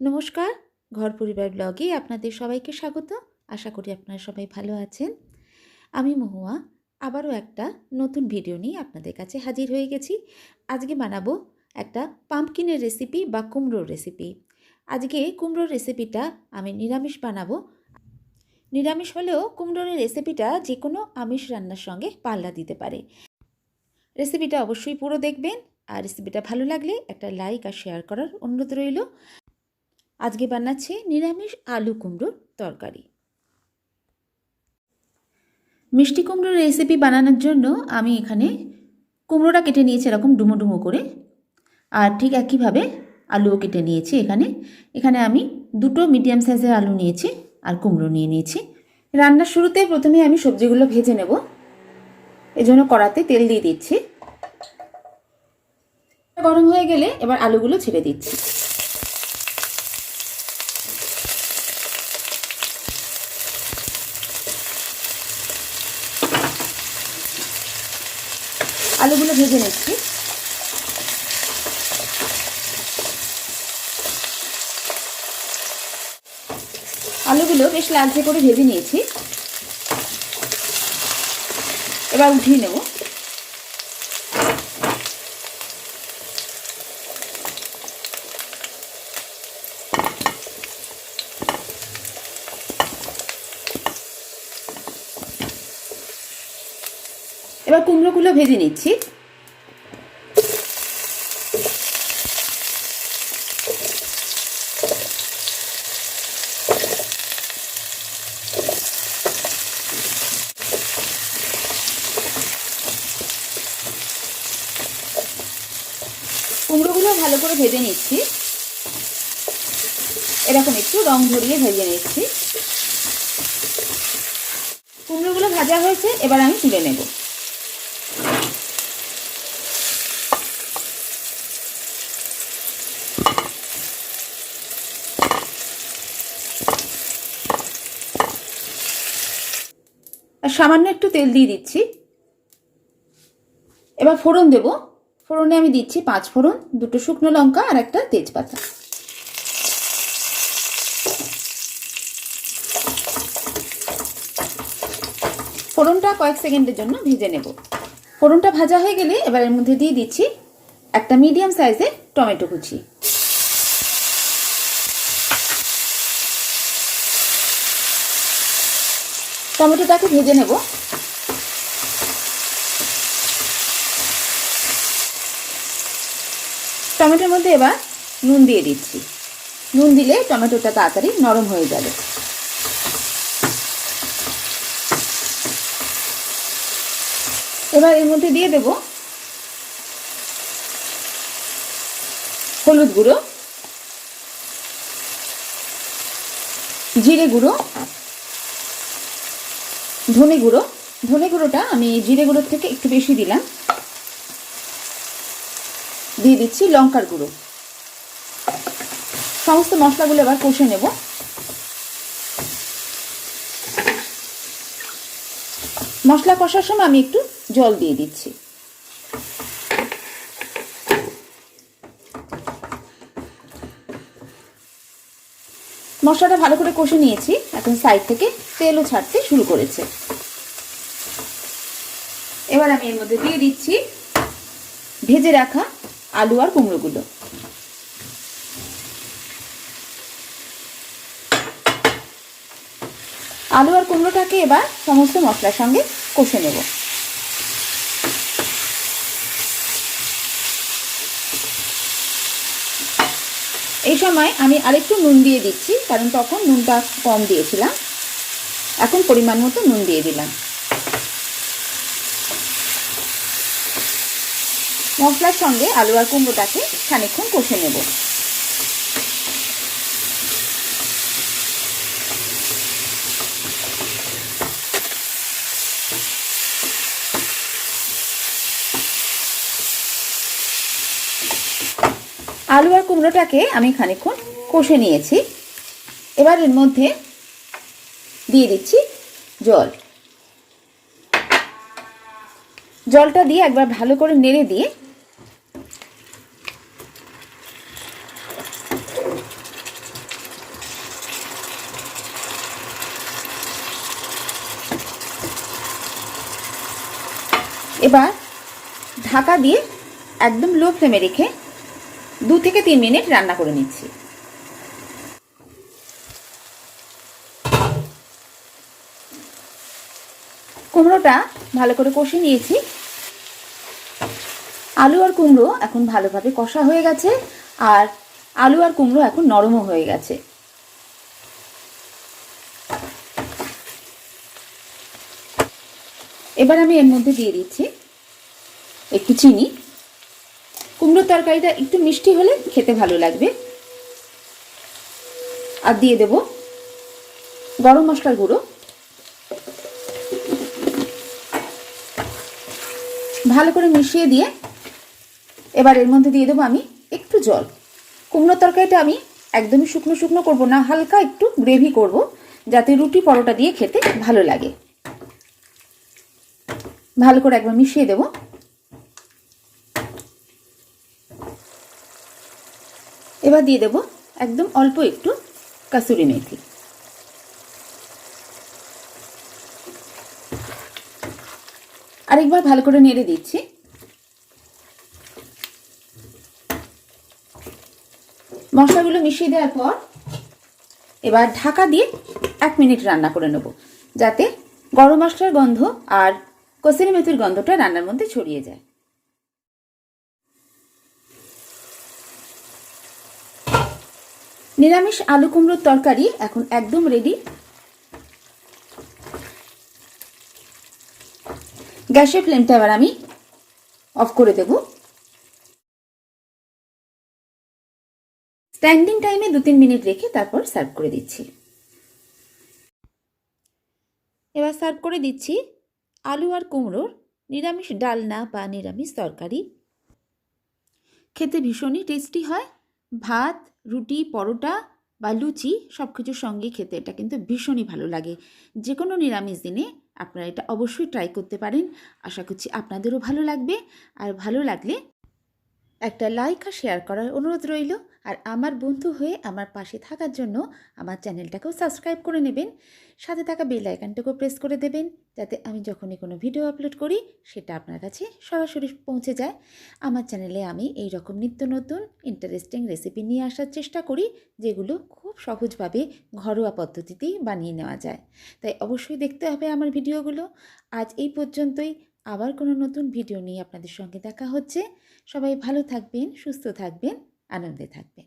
নমস্কার, ঘর পরিবার ব্লগে আপনাদের সবাইকে স্বাগত। আশা করি আপনারা সবাই ভালো আছেন। আমি মহুয়া, আবারও একটা নতুন ভিডিও নিয়ে আপনাদের কাছে হাজির হয়ে গেছি। আজকে বানাবো একটা পাম্পকিনের রেসিপি বা কুমড়োর রেসিপি আজকে কুমড়োর রেসিপিটা আমি নিরামিষ বানাবো। নিরামিষ হলেও কুমড়োর রেসিপিটা যে কোনো আমিষ রান্নার সঙ্গে পাল্লা দিতে পারে। রেসিপিটা অবশ্যই পুরো দেখবেন। আর রেসিপিটা ভালো লাগলে একটা লাইক আর শেয়ার করার অনুরোধ রইল। আজকে বানাচ্ছি নিরামিষ আলু কুমড়োর তরকারি। মিষ্টি কুমড়োর রেসিপি বানানোর জন্য আমি এখানে কুমড়োটা কেটে নিয়েছি এরকম ডুমো ডুমো করে। আর ঠিক একইভাবে আলুও কেটে নিয়েছি এখানে। এখানে আমি দুটো মিডিয়াম সাইজের আলু নিয়েছি আর কুমড়ো নিয়ে নিয়েছি। রান্নার শুরুতে প্রথমে আমি সবজিগুলো ভেজে নেব। এজন্য কড়াতে তেল দিয়ে দিচ্ছি। গরম হয়ে গেলে এবার আলুগুলো ছেড়ে দিচ্ছি। আলুগুলো ভেজে নিচ্ছি। আলুগুলো বেশ লালচে করে ভেজে নিয়েছি। এবার উঠিয়ে নেব। এবার কুমড়োগুলো ভেজে নিচ্ছি। কুমড়োগুলো ভালো করে ভেজে নিচ্ছি। এরকম একটু রং ধরিয়ে ভেজে নিচ্ছি। কুমড়োগুলো ভাজা হয়েছে, এবার আমি তুলে নেব। সামান্য একটু তেল দিয়ে দিচ্ছি। এবার ফোড়ন দেব। ফোড়নে আমি দিচ্ছি পাঁচ ফোড়ন, দুটো শুকনো লঙ্কা আর একটা তেজপাতা। ফোড়নটা কয়েক সেকেন্ডের জন্য ভেজে নেব। ফোড়নটা ভাজা হয়ে গেলে এবার এর মধ্যে দিয়ে দিচ্ছি একটা মিডিয়াম সাইজের টমেটো কুচি। টমেটোটাকে ভেজে নেব। টমেটোর মধ্যে এবার নুন দিয়ে দিচ্ছি। নুন দিলে টমেটোটা তাড়াতাড়ি নরম হয়ে যাবে। এবার এর মধ্যে দিয়ে দেব হলুদ গুঁড়ো, জিরে গুঁড়ো ধনে গুঁড়ো। ধনে গুঁড়োটা আমি জিরে গুঁড়োর থেকে একটু বেশি দিলাম। দিয়ে দিচ্ছি লঙ্কার গুঁড়ো। সমস্ত মশলাগুলো এবার কষে নেব। মশলা কষার সময় আমি একটু জল দিয়ে দিচ্ছি। মশলাটা ভালো করে কষে নিয়েছি। এখন সাইড থেকে তেলও ছাড়তে শুরু করেছে। এবার আমি এর মধ্যে দিয়ে দিচ্ছি ভেজে রাখা আলু আর কুমড়োগুলো। আলু আর কুমড়োটাকে এবার সমস্ত মশলার সঙ্গে কষে নেব। এই সময় আমি আরেকটু নুন দিয়ে দিচ্ছি, কারণ তখন নুনটা কম দিয়েছিলাম। এখন পরিমাণ মতো নুন দিয়ে দিলাম। মশলার সঙ্গে আলু আর কুমড়োটাকে খানিক্ষণ কষে নেব। আলু আর কুমড়োটাকে আমি খানিক্ষণ কষে নিয়েছি। এবার এর মধ্যে দিয়ে দিচ্ছি জল। জলটা দিয়ে একবার ভালো করে নেড়ে দিয়ে এবার ঢাকা দিয়ে একদম লো ফ্লেমে রেখে দু থেকে তিন মিনিট রান্না করে নিচ্ছি। কুমড়োটা ভালো করে কষে নিয়েছি। আলু আর কুমড়ো এখন ভালোভাবে কষা হয়ে গেছে, আর আলু আর কুমড়ো এখন নরমও হয়ে গেছে। এবার আমি এর মধ্যে দিয়ে দিচ্ছি একটু চিনি। কুমড়োর তরকারিটা একটু মিষ্টি হলে খেতে ভালো লাগবে। আর দিয়ে দেব গরম মশলার গুঁড়ো। ভালো করে মিশিয়ে দিয়ে এবার এর মধ্যে দিয়ে দেবো আমি একটু জল। কুমড়োর তরকারিটা আমি একদমই শুকনো শুকনো করব না, হালকা একটু গ্রেভি করব যাতে রুটি পরোটা দিয়ে খেতে ভালো লাগে। ভালো করে একবার মিশিয়ে দেব। এবার দিয়ে দেব একদম অল্প একটু কাসুরি মেথি। আরেকবার ভালো করে নেড়ে দিচ্ছি। মশলাগুলো মিশিয়ে দেওয়ার পর এবার ঢাকা দিয়ে এক মিনিট রান্না করে নেব, যাতে গরম মশলার গন্ধ আর কসুরি মেথির গন্ধটা রান্নার মধ্যে ছড়িয়ে যায়। নিরামিষ আলু কুমড়োর তরকারি এখন একদম রেডি গ্যাসের ফ্লেমটা এবার আমি অফ করে দেব। স্ট্যান্ডিং টাইমে দু তিন মিনিট রেখে তারপর সার্ভ করে দিচ্ছি। এবার সার্ভ করে দিচ্ছি আলু আর কুমড়োর নিরামিষ ডালনা বা নিরামিষ তরকারি। খেতে ভীষণই টেস্টি হয়। ভাত, রুটি, পরোটা বা লুচি সব কিছুর সঙ্গে খেতে এটা কিন্তু ভীষণই ভালো লাগে। যে কোনো নিরামিষ দিনে আপনারা এটা অবশ্যই ট্রাই করতে পারেন। আশা করছি আপনাদেরও ভালো লাগবে। আর ভালো লাগলে একটা লাইক আর শেয়ার করার অনুরোধ রইল। আর আমার বন্ধু হয়ে আমার পাশে থাকার জন্য আমার চ্যানেলটাকেও সাবস্ক্রাইব করে নেবেন। সাথে থাকা বেল আইকনটাকেও প্রেস করে দেবেন যাতে আমি যখনই কোনো ভিডিও আপলোড করি সেটা আপনার কাছে সরাসরি পৌঁছে যায়। আমার চ্যানেলে আমি এই রকম নিত্য নতুন ইন্টারেস্টিং রেসিপি নিয়ে আসার চেষ্টা করি যেগুলো খুব সহজভাবে ঘরোয়া পদ্ধতিতেই বানিয়ে নেওয়া যায়। তাই অবশ্যই দেখতে হবে আমার ভিডিওগুলো। আজ এই পর্যন্তই। আবার কোনো নতুন ভিডিও নিয়ে আপনাদের সঙ্গে দেখা হচ্ছে। সবাই ভালো থাকবেন, সুস্থ থাকবেন। আনন্দে থাকবেন।